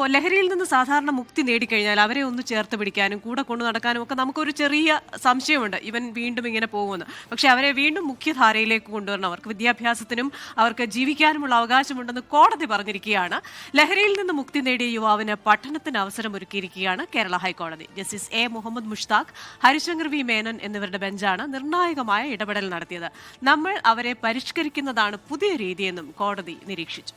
അപ്പോൾ ലഹരിയിൽ നിന്ന് സാധാരണ മുക്തി നേടിക്കഴിഞ്ഞാൽ അവരെ ഒന്ന് ചേർത്ത് പിടിക്കാനും കൂടെ കൊണ്ടു നടക്കാനും ഒക്കെ നമുക്കൊരു ചെറിയ സംശയമുണ്ട്. ഇവൻ വീണ്ടും ഇങ്ങനെ പോകുമെന്ന്. പക്ഷെ അവരെ വീണ്ടും മുഖ്യധാരയിലേക്ക് കൊണ്ടുവരണം. അവർക്ക് വിദ്യാഭ്യാസത്തിനും അവർക്ക് ജീവിക്കാനുമുള്ള അവകാശമുണ്ടെന്ന് കോടതി പറഞ്ഞിരിക്കുകയാണ്. ലഹരിയിൽ നിന്ന് മുക്തി നേടിയ യുവാവിന് പഠനത്തിന് അവസരം ഒരുക്കിയിരിക്കുകയാണ് കേരള ഹൈക്കോടതി. Justice A Muhammad Mushtaq Harishankar V Menon എന്നിവരുടെ ബെഞ്ചാണ് നിർണായകമായ ഇടപെടൽ നടത്തിയത്. നമ്മൾ അവരെ പരിഷ്കരിക്കുന്നതാണ് പുതിയ രീതിയെന്നും കോടതി നിരീക്ഷിച്ചു.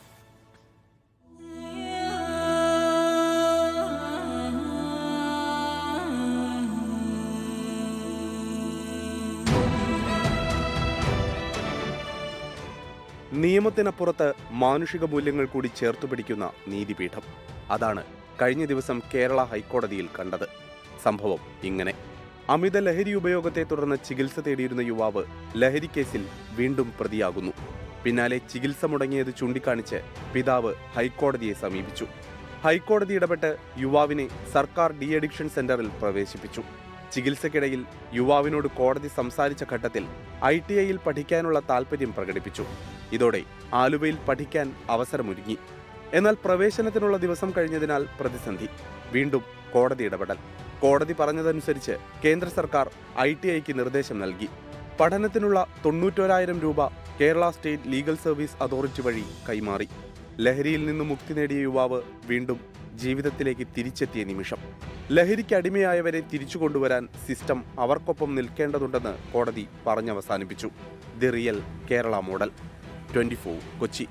നിയമത്തിനപ്പുറത്ത് മാനുഷിക മൂല്യങ്ങൾ കൂടി ചേർത്തു പിടിക്കുന്ന നീതിപീഠം. അതാണ് കഴിഞ്ഞ ദിവസം കേരള ഹൈക്കോടതിയിൽ കണ്ടത്. സംഭവം ഇങ്ങനെ. അമിത ലഹരി ഉപയോഗത്തെ തുടർന്ന് ചികിത്സ തേടിയിരുന്ന യുവാവ് ലഹരി കേസിൽ വീണ്ടും പ്രതിയാകുന്നു. പിന്നാലെ ചികിത്സ മുടങ്ങിയത് ചൂണ്ടിക്കാണിച്ച് പിതാവ് ഹൈക്കോടതിയെ സമീപിച്ചു. ഹൈക്കോടതി ഇടപെട്ട് യുവാവിനെ സർക്കാർ ഡി അഡിക്ഷൻ സെന്ററിൽ പ്രവേശിപ്പിച്ചു. ചികിത്സയ്ക്കിടയിൽ യുവാവിനോട് കോടതി സംസാരിച്ച ഘട്ടത്തിൽ ഐ ടി ഐയിൽ പഠിക്കാനുള്ള താൽപ്പര്യം പ്രകടിപ്പിച്ചു. ഇതോടെ ആലുവയിൽ പഠിക്കാൻ അവസരമൊരുങ്ങി. എന്നാൽ പ്രവേശനത്തിനുള്ള ദിവസം കഴിഞ്ഞതിനാൽ പ്രതിസന്ധി. വീണ്ടും കോടതി ഇടപെടൽ. കോടതി പറഞ്ഞതനുസരിച്ച് കേന്ദ്ര സർക്കാർ ഐ ടി ഐക്ക് നിർദ്ദേശം നൽകി. പഠനത്തിനുള്ള തൊണ്ണൂറ്റോരായിരം രൂപ Kerala state legal service authority വഴി കൈമാറി. ലഹരിയിൽ നിന്ന് മുക്തി നേടിയ യുവാവ് വീണ്ടും ജീവിതത്തിലേക്ക് തിരിച്ചെത്തിയ നിമിഷം. ലഹരിക്ക് അടിമയായവരെ തിരിച്ചു കൊണ്ടുവരാൻ സിസ്റ്റം അവർക്കൊപ്പം നിൽക്കേണ്ടതുണ്ടെന്ന് കോടതി പറഞ്ഞവസാനിപ്പിച്ചു. The real Kerala model. Twenty Kochi.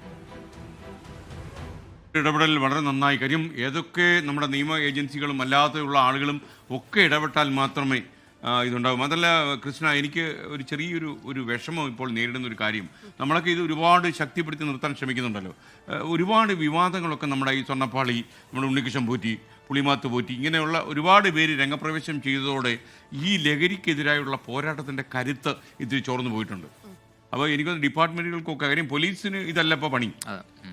ഇടപെടൽ വളരെ നന്നായി. കാര്യം ഏതൊക്കെ നമ്മുടെ നിയമ ഏജൻസികളും അല്ലാതെയുള്ള ആളുകളും ഒക്കെ ഇടപെട്ടാൽ മാത്രമേ ഇതുണ്ടാകും അതല്ല കൃഷ്ണ എനിക്ക് ഒരു ചെറിയൊരു ഒരു വിഷമം ഇപ്പോൾ നേരിടുന്ന ഒരു കാര്യം. നമ്മളൊക്കെ ഇത് ഒരുപാട് ശക്തിപ്പെടുത്തി നിർത്താൻ ശ്രമിക്കുന്നുണ്ടല്ലോ. ഒരുപാട് വിവാദങ്ങളൊക്കെ നമ്മുടെ ഈ സ്വർണപ്പാളി നമ്മുടെ ഉണ്ണികൃഷ്ണൻ പോറ്റി പുളിമാത്ത് പോറ്റി ഇങ്ങനെയുള്ള ഒരുപാട് പേര് രംഗപ്രവേശം ചെയ്തതോടെ ഈ ലഹരിക്കെതിരായുള്ള പോരാട്ടത്തിന്റെ കരുത്ത് ഇതിൽ ചോർന്നു പോയിട്ടുണ്ട്. അപ്പോൾ എനിക്ക് ഡിപ്പാർട്ട്മെന്റുകൾക്കൊക്കെ കാര്യം പോലീസിന് ഇതല്ല ഇപ്പോൾ പണി.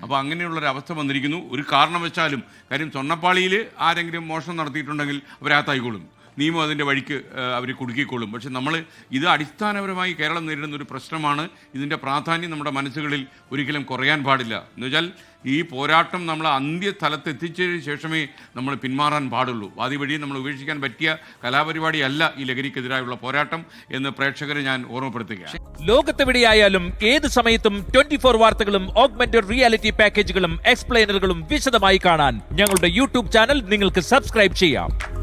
അപ്പോൾ അങ്ങനെയുള്ള ഒരു അവസ്ഥ വന്നിരിക്കുന്നു. ഒരു കാരണവശാലും കാര്യം സ്വർണപ്പാളിയിൽ ആരെങ്കിലും മോഷണം നടത്തിയിട്ടുണ്ടെങ്കിൽ അവരകത്തായിക്കോളും നിയമം അതിന്റെ വഴിക്ക് അവർ കുടുക്കിക്കൊള്ളും. പക്ഷെ നമ്മൾ ഇത് അടിസ്ഥാനപരമായി കേരളം നേരിടുന്ന ഒരു പ്രശ്നമാണ്. ഇതിന്റെ പ്രാധാന്യം നമ്മുടെ മനസ്സുകളിൽ ഒരിക്കലും കുറയാൻ പാടില്ല. എന്ന് വെച്ചാൽ ഈ പോരാട്ടം നമ്മൾ അന്ത്യസ്ഥലത്തെത്തിച്ചതിന് ശേഷമേ നമ്മൾ പിന്മാറാൻ പാടുള്ളൂ. വാതി വഴി നമ്മൾ ഉപേക്ഷിക്കാൻ പറ്റിയ കലാപരിപാടിയല്ല ഈ ലഹരിക്കെതിരായുള്ള പോരാട്ടം എന്ന് പ്രേക്ഷകരെ ഞാൻ ഓർമ്മപ്പെടുത്തുകയാണ്. ലോകത്തെവിടെയായാലും ഏത് സമയത്തും ട്വന്റി ഫോർ വാർത്തകളും ഓഗ്മെന്റഡ് റിയാലിറ്റി പാക്കേജുകളും എക്സ്പ്ലെയിനറുകളും വിശദമായി കാണാൻ ഞങ്ങളുടെ യൂട്യൂബ് ചാനൽ നിങ്ങൾക്ക് സബ്സ്ക്രൈബ് ചെയ്യാം.